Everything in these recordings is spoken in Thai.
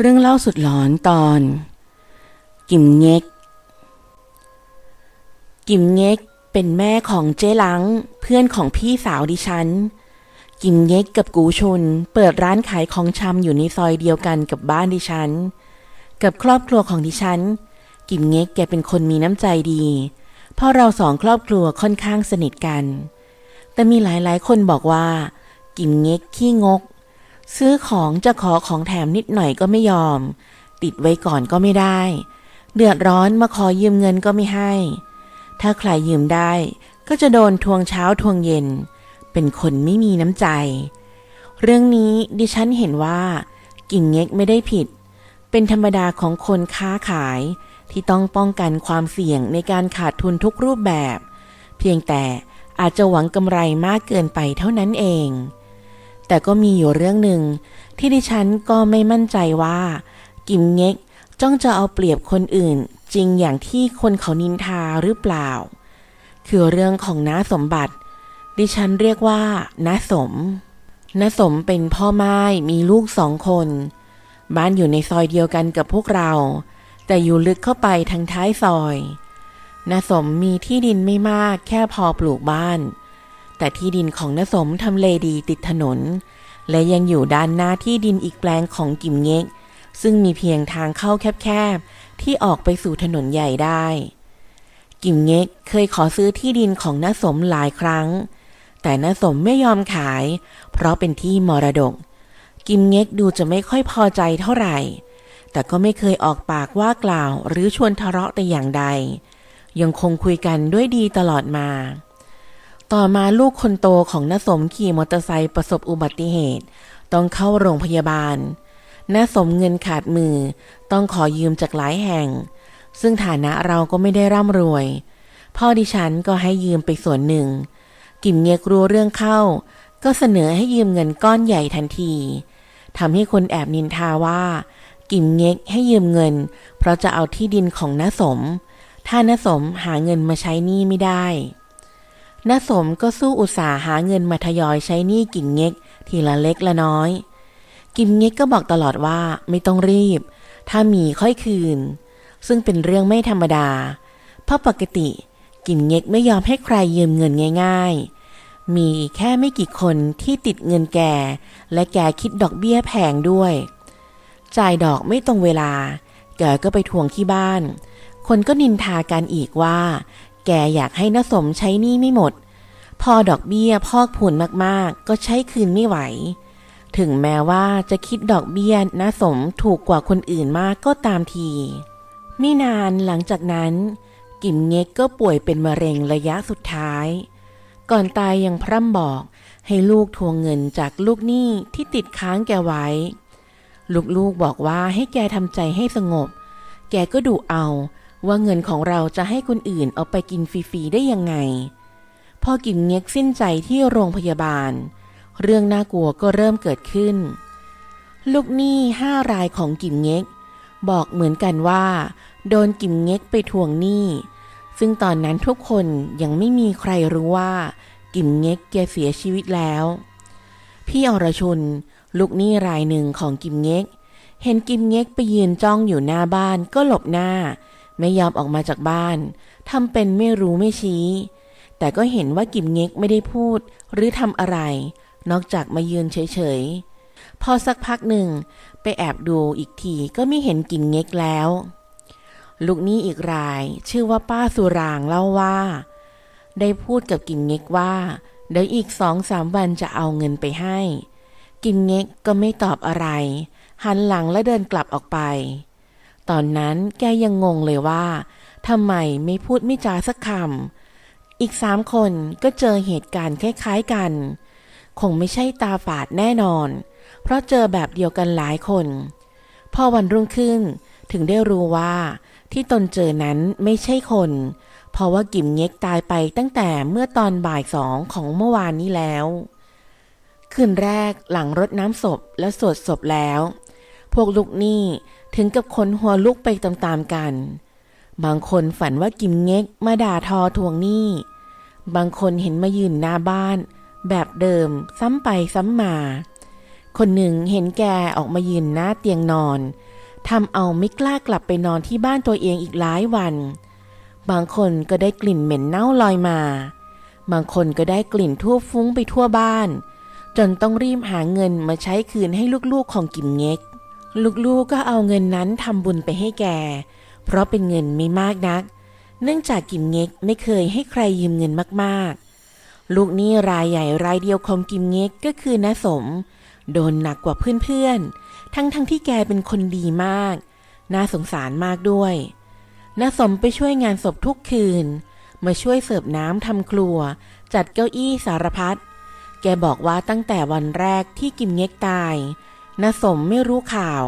เรื่องเล่าสุดหลอนตอน กิมเง็ก กิมเง็กเป็นแม่ของเจ๊ลัง เพื่อนของพี่สาวดิฉัน กิมเง็กกับกูชุน เปิดร้านขายของชำอยู่ในซอยเดียวกันกับบ้านดิฉัน กับครอบครัวของดิฉัน กิมเง็กแกเป็นคนมีน้ำใจดี เพราะเราสองครอบครัวค่อนข้างสนิทกัน แต่มีหลายๆ คนบอกว่า กิมเง็กขี้งก ซื้อของจะขอของแถมนิดหน่อยก็ไม่ยอม ติดไว้ก่อนก็ไม่ได้ เดือดร้อนมาขอยืมเงินก็ไม่ให้ ถ้าใครยืมได้ ก็จะโดนทวงเช้าทวงเย็น เป็นคนไม่มีน้ำใจ เรื่องนี้ดิฉันเห็นว่ากิ่งเง็กไม่ได้ผิด เป็นธรรมดาของคนค้าขายที่ต้องป้องกันความเสี่ยงในการขาดทุนทุกรูปแบบ เพียงแต่อาจจะหวังกำไรมากเกินไปเท่านั้นเอง แต่ก็มีอยู่เรื่องหนึ่ง ที่ดิฉันก็ไม่มั่นใจว่า กิมเง็กจ้องจะเอาเปรียบคนอื่น จริงอย่างที่คนเขานินทาหรือเปล่า คือเรื่องของน้าสมบัติ ดิฉันเรียกว่าน้าสมน้าสมเป็นพ่อไม้มีลูกสองคน บ้านอยู่ในซอยเดียวกันกับพวกเรา แต่อยู่ลึกเข้าไปทางท้ายซอยน้าสมมีที่ดินไม่มากแค่พอปลูกบ้าน แต่ที่ดินของนสมทำเลดีติดถนน และยังอยู่ด้านหน้าที่ดินอีกแปลงของกิมเง็ก ซึ่งมีเพียงทางเข้าแคบๆ ที่ออกไปสู่ถนนใหญ่ได้ กิมเง็กเคยขอซื้อที่ดินของนสมหลายครั้ง แต่นสมไม่ยอมขาย เพราะเป็นที่มรดก กิมเง็กดูจะไม่ค่อยพอใจเท่าไหร่ แต่ก็ไม่เคยออกปากว่ากล่าวหรือชวนทะเลาะแต่อย่างใด ยังคงคุยกันด้วยดีตลอดมา ต่อมาลูกคนโตของนสมขี่มอเตอร์ไซค์ประสบอุบัติเหตุ ต้องเข้าโรงพยาบาลนสมเงินขาดมือ ต้องขอยืมจากหลายแห่ง ซึ่งฐานะเราก็ไม่ได้ร่ำรวย พ่อดิฉันก็ให้ยืมไปส่วนหนึ่ง กิมเงยกรู้เรื่องเข้า ก็เสนอให้ยืมเงินก้อนใหญ่ทันทีทำให้คนแอบนินทาว่า กิมเงกให้ยืมเงิน เพราะจะเอาที่ดินของนสม ถ้านสมหาเงินมาใช้หนี้ไม่ได้ น้าสมก็สู้อุตสาหาเงินมาทยอยใช้หนี้กิ่งเง็ก ทีละเล็กละน้อย กิมเง็กก็บอกตลอดว่าไม่ต้องรีบ ถ้ามีค่อยคืน ซึ่งเป็นเรื่องไม่ธรรมดา เพราะปกติกิมเง็กไม่ยอมให้ใครยืมเงินง่าย ๆ มีแค่ไม่กี่คนที่ติดเงินแกและแกคิดดอกเบี้ยแพงด้วย จ่ายดอกไม่ตรงเวลา แกก็ไปทวงที่บ้าน คนก็นินทากันอีกว่า แกอยากให้น้าสมใช้หนี้ไม่หมด พอดอกเบี้ยพอกพูนมากๆ ก็ใช้คืนไม่ไหว ถึงแม้ว่าจะคิดดอกเบี้ยน้าสมถูกกว่าคนอื่นมากก็ตามที ไม่นานหลังจากนั้น กิมเง็กก็ป่วยเป็นมะเร็งระยะสุดท้าย ก่อนตายยังพร่ำบอกให้ลูกทวงเงินจากลูกหนี้ที่ติดค้างแกไว้ ลูกๆบอกว่าให้แกทำใจให้สงบ แกก็ดูเอา ว่าเงินของเราจะให้คนอื่นเอาไปกินฟรีๆได้ยังไง พอกิมเง็กสิ้นใจที่โรงพยาบาล เรื่องน่ากลัวก็เริ่มเกิดขึ้น ลูกหนี้ห้ารายของกิมเง็ก บอกเหมือนกันว่า โดนกิมเง็กไปทวงหนี้ ซึ่งตอนนั้นทุกคนยังไม่มีใครรู้ว่า กิมเง็กแกเสียชีวิตแล้ว พี่อรชุน ลูกหนี้รายหนึ่งของกิมเง็ก เห็นกิมเง็กไปยืนจ้องอยู่หน้าบ้านก็หลบหน้า ไม่ยอมออกมาจากบ้านทำเป็นไม่รู้ไม่ชี้ แต่ก็เห็นว่ากิมเง็กไม่ได้พูดหรือทำอะไร นอกจากมายืนเฉยๆ พอสักพักหนึ่ง ไปแอบดูอีกทีก็ไม่เห็นกิมเง็กแล้ว ลูกนี้อีกรายชื่อว่าป้าสุรางเล่าว่า ได้พูดกับกิมเง็กว่า เดี๋ยวอีกสองสามวันจะเอาเงินไปให้ กิมเง็กก็ไม่ตอบอะไร หันหลังและเดินกลับออกไป ตอนนั้นแกยังงงเลยว่าทำไมไม่พูดไม่จาสักคำ อีกสามคนก็เจอเหตุการณ์คล้ายๆกัน คงไม่ใช่ตาฝาดแน่นอน เพราะเจอแบบเดียวกันหลายคน พอวันรุ่งขึ้นถึงได้รู้ว่าที่ตนเจอนั้นไม่ใช่คน เพราะว่ากิมเง็กตายไปตั้งแต่เมื่อตอนบ่ายสองของเมื่อวานนี้แล้ว คืนแรกหลังรดน้ำศพและสวดศพแล้ว พวกลูกหนี้ ถึงกับคนหัวลุกไปตามๆกัน บางคนฝันว่ากิมเง็กมาด่าทอทวงหนี้ บางคนเห็นมายืนหน้าบ้าน แบบเดิมซ้ำไปซ้ำมา คนหนึ่งเห็นแกออกมายืนหน้าเตียงนอนทำเอาไม่กล้ากลับไปนอนที่บ้านตัวเองอีกหลายวัน บางคนก็ได้กลิ่นเหม็นเน่าลอยมา บางคนก็ได้กลิ่นทั่วฟุ้งไปทั่วบ้าน จนต้องรีบหาเงินมาใช้คืนให้ลูกๆของกิมเง็ก ลูกๆก็เอาเงินนั้นทำบุญไปให้แก เพราะเป็นเงินไม่มากนัก เนื่องจากกิมเง็กไม่เคยให้ใครยืมเงินมากๆ ลูกหนี้รายใหญ่รายเดียวของกิมเง็กก็คือน้าสม โดนหนักกว่าเพื่อนๆ ทั้งๆทที่แกเป็นคนดีมาก น่าสงสารมากด้วยน้าสมไปช่วยงานศพทุกคืน มาช่วยเสิร์ฟน้ำทำครัว จัดเก้าอี้สารพัด แกบอกว่าตั้งแต่วันแรกที่กิมเง็กตาย น้าสมไม่รู้ข่าว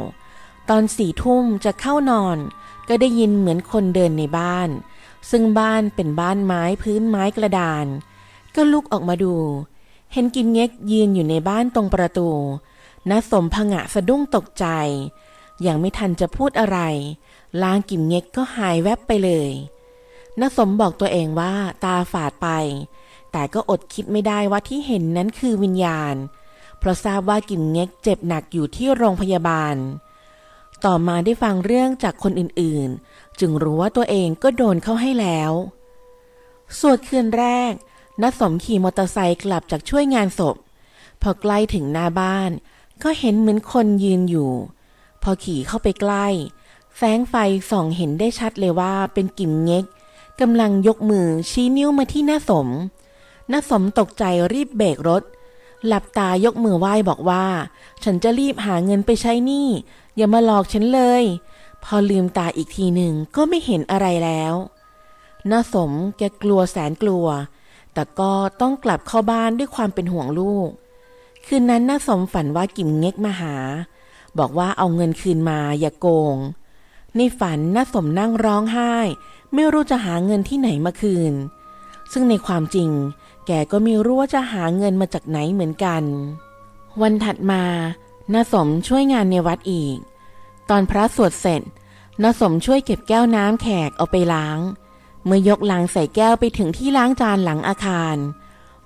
ตอนสี่ทุ่มจะเข้านอน ก็ได้ยินเหมือนคนเดินในบ้าน ซึ่งบ้านเป็นบ้านไม้พื้นไม้กระดาน ก็ลุกออกมาดู เห็นกิมเง็กยืนอยู่ในบ้านตรงประตูน้าสมพงะสะดุ้งตกใจ ยังไม่ทันจะพูดอะไรลางกิมเง็กก็หายแวบไปเลยน้าสมบอกตัวเองว่าตาฝาดไป แต่ก็อดคิดไม่ได้ว่าที่เห็นนั้นคือวิญญาณ เพราะทราบว่ากิมเง็กเจ็บหนักอยู่ที่โรงพยาบาล ต่อมาได้ฟังเรื่องจากคนอื่นๆ จึงรู้ว่าตัวเองก็โดนเข้าให้แล้ว สวดคืนแรกนัสมขี่มอเตอร์ไซค์กลับจากช่วยงานศพ พอใกล้ถึงหน้าบ้าน ก็เห็นเหมือนคนยืนอยู่ พอขี่เข้าไปใกล้ แสงไฟส่องเห็นได้ชัดเลยว่าเป็นกิมเง็กกำลังยกมือชี้นิ้วมาที่หน้าสมน้าสมตกใจรีบเบรกรถ หลับตายกมือไหว้บอกว่า ฉันจะรีบหาเงินไปใช้หนี้อย่ามาหลอกฉันเลย พอลืมตาอีกทีหนึ่งก็ไม่เห็นอะไรแล้วน้าสมแกกลัวแสนกลัว แต่ก็ต้องกลับเข้าบ้านด้วยความเป็นห่วงลูก คืนนั้นน้าสมฝันว่ากิมเง็กมาหา บอกว่าเอาเงินคืนมาอย่าโกง ในฝันน้าสมนั่งร้องไห้ ไม่รู้จะหาเงินที่ไหนมาคืน ซึ่งในความจริง แกก็ไม่รู้ว่าจะหาเงินมาจากไหนเหมือนกัน วันถัดมาน้าสมช่วยงานในวัดอีก ตอนพระสวดเสร็จน้าสมช่วยเก็บแก้วน้ำแขกเอาไปล้าง เมื่อยกลังใส่แก้วไปถึงที่ล้างจานหลังอาคาร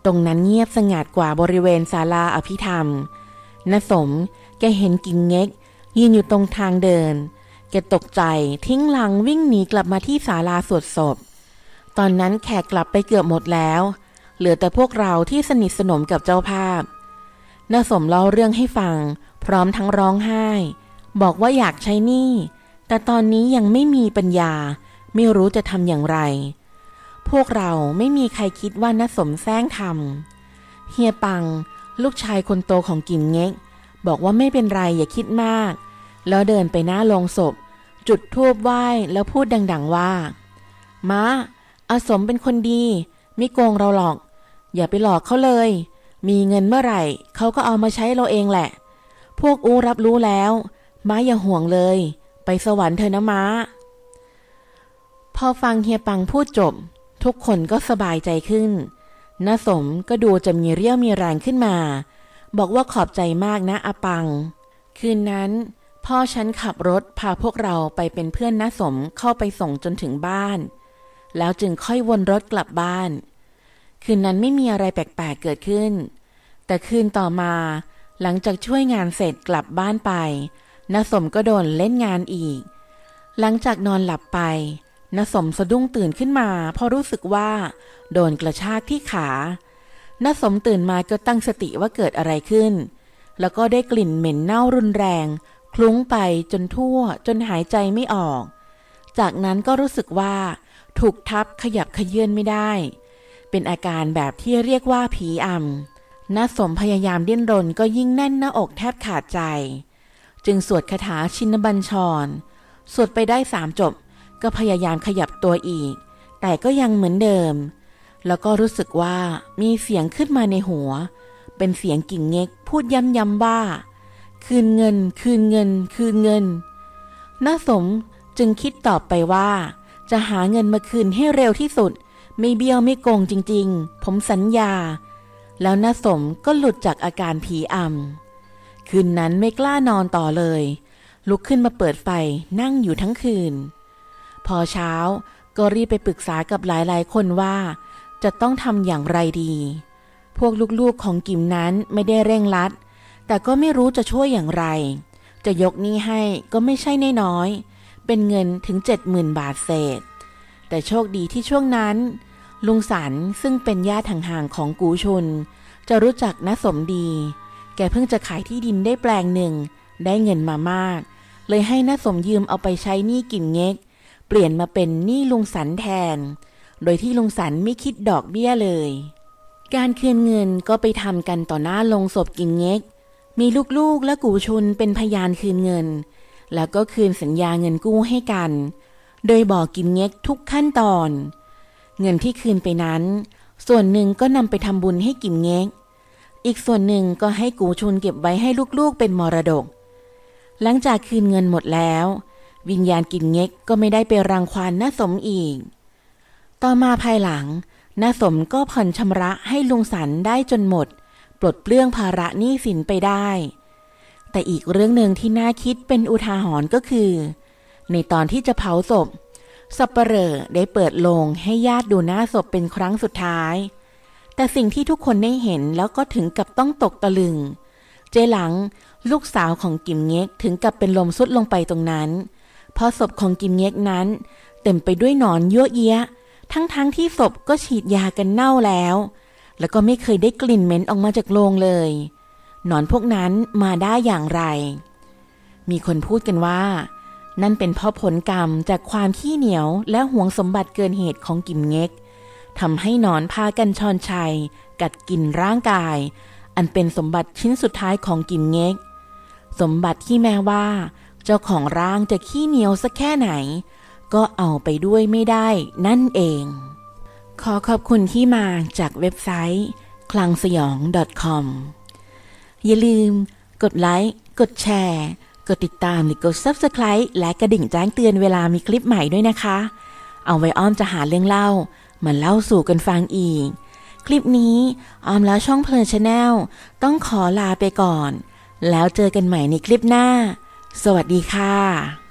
ตรงนั้นเงียบสงัดกว่าบริเวณศาลาอภิธรรมน้าสมแกเห็นกิงเง็ก ยืนอยู่ตรงทางเดิน แกตกใจทิ้งลังวิ่งหนีกลับมาที่ศาลาสวดศพ ตอนนั้นแขกกลับไปเกือบหมดแล้ว เหลือแต่พวกเราที่สนิทสนมกับเจ้าภาพน้าสมเล่าเรื่องให้ฟัง พร้อมทั้งร้องไห้ บอกว่าอยากใช้หนี้ แต่ตอนนี้ยังไม่มีปัญญา ไม่รู้จะทำอย่างไร พวกเราไม่มีใครคิดว่าน้าสมแซงทำเฮียปัง ลูกชายคนโตของกิมเง็ก บอกว่าไม่เป็นไรอย่าคิดมาก แล้วเดินไปหน้าโลงศพ จุดธูปไหว้แล้วพูดดัง ๆว่าม้าอาสมเป็นคนดี ไม่โกงเราหรอก อย่าไปหลอกเขาเลย มีเงินเมื่อไหร่เขาก็เอามาใช้เราเองแหละ พวกอูรับรู้แล้ว ม้าอย่าห่วงเลย ไปสวรรค์เธอนะม้า พอฟังเฮียปังพูดจบ ทุกคนก็สบายใจขึ้นน้าสมก็ดูจะมีเรี่ยวมีแรงขึ้นมา บอกว่าขอบใจมากนะอาปัง คืนนั้น พ่อฉันขับรถพาพวกเราไปเป็นเพื่อนน้าสมเข้าไปส่งจนถึงบ้าน แล้วจึงค่อยวนรถกลับบ้าน คืนนั้นไม่มีอะไรแปลกๆเกิดขึ้น แต่คืนต่อมา หลังจากช่วยงานเสร็จกลับบ้านไปน้าสมก็โดนเล่นงานอีก หลังจากนอนหลับไปน้าสมสะดุ้งตื่นขึ้นมาเพราะรู้สึกว่า โดนกระชากที่ขาน้าสมตื่นมาก็ตั้งสติว่าเกิดอะไรขึ้น แล้วก็ได้กลิ่นเหม็นเน่ารุนแรง คลุ้งไปจนทั่วจนหายใจไม่ออก จากนั้นก็รู้สึกว่า ถูกทับขยับขยื่นไม่ได้ เป็นอาการแบบที่เรียกว่าผีอำน้าสมพยายามดิ้นรนก็ยิ่งแน่นหน้าอกแทบขาดใจ จึงสวดคาถาชินบัญชร สวดไปได้สามจบ ก็พยายามขยับตัวอีก แต่ก็ยังเหมือนเดิม แล้วก็รู้สึกว่ามีเสียงขึ้นมาในหัว เป็นเสียงกิ่งเง็ก พูดย้ำๆว่า คืนเงิน คืนเงิน คืนเงินน้าสมจึงคิดตอบไปว่า จะหาเงินมาคืนให้เร็วที่สุด ไม่เบี้ยวไม่โกงจริงๆ ผมสัญญา แล้วน้าสมก็หลุดจากอาการผีอำคืนนั้นไม่กล้านอนต่อเลย ลุกขึ้นมาเปิดไฟนั่งอยู่ทั้งคืน พอเช้าก็รีบไปปรึกษากับหลายๆ คนว่า จะต้องทำอย่างไรดี พวกลูกๆของกิมนั้นไม่ได้เร่งรัด แต่ก็ไม่รู้จะช่วยอย่างไร จะยกหนี้ให้ก็ไม่ใช่น้อยๆเป็นเงินถึงเจ็ดหมื่นบาทเศษ แต่โชคดีที่ช่วงนั้น ลุงสันซึ่งเป็นญาติห่างๆของกูชน จะรู้จักน้าสมดี แกเพิ่งจะขายที่ดินได้แปลงหนึ่ง ได้เงินมามาก เลยให้น้าสมยืมเอาไปใช้หนี้กินเง็ก เปลี่ยนมาเป็นหนี้ลุงสันแทน โดยที่ลุงสันไม่คิดดอกเบี้ยเลย การคืนเงินก็ไปทำกันต่อหน้าลงศพกินเง็ก มีลูกๆและกูชุนเป็นพยานคืนเงิน แล้วก็คืนสัญญาเงินกู้ให้กัน โดยบอกกินเง็กทุกขั้นตอน เงินที่คืนไปนั้น ส่วนหนึ่งก็นำไปทำบุญให้กิมเง็ก อีกส่วนหนึ่งก็ให้กูชุนเก็บไว้ให้ลูกๆเป็นมรดก หลังจากคืนเงินหมดแล้ว วิญญาณกิมเง็กก็ไม่ได้ไปรังควานน้าสมอีก ต่อมาภายหลังน้าสมก็ผ่อนชำระให้ลุงสันได้จนหมด ปลดเปลื้องภาระหนี้สินไปได้ แต่อีกเรื่องหนึ่งที่น่าคิดเป็นอุทาหรณ์ก็คือ ในตอนที่จะเผาศพสับเปลอได้เปิดโลงให้ญาติดูหน้าศพเป็นครั้งสุดท้าย แต่สิ่งที่ทุกคนได้เห็นแล้วก็ถึงกับต้องตกตะลึง เจหลังลูกสาวของกิมเง็กถึงกับเป็นลมสุดลงไปตรงนั้น เพราะศพของกิมเง็กนั้น เต็มไปด้วยหนอนเยั่วเยียะ ทั้งๆทที่ศพก็ฉีดยากันเน่าแล้ว แล้วก็ไม่เคยได้กลิ่นเหม็นออกมาจากโลงเลย หนอนพวกนั้นมาได้อย่างไร มีคนพูดกันว่า นั่นเป็นเพราะผลกรรมจากความขี้เหนียวและหวงสมบัติเกินเหตุของกิมเง็กทำให้หนอนพากันชอนชัย กัดกินร่างกาย อันเป็นสมบัติชิ้นสุดท้ายของกิมเง็ก สมบัติที่แม้ว่า เจ้าของร่างจะขี้เหนียวสักแค่ไหน ก็เอาไปด้วยไม่ได้นั่นเอง ขอขอบคุณที่มาจากเว็บไซต์คลังสยอง .com อย่าลืม กดไลค์ กดแชร์ กดติดตามหรือกด Subscribe และกระดิ่งแจ้งเตือนเวลามีคลิปใหม่ด้วยนะคะ เอาไว้อ้อมจะหาเรื่องเล่ามาเล่าสู่กันฟังอีก คลิปนี้ออมแล้วช่องเพลินชาแนลต้องขอลาไปก่อน แล้วเจอกันใหม่ในคลิปหน้า สวัสดีค่ะ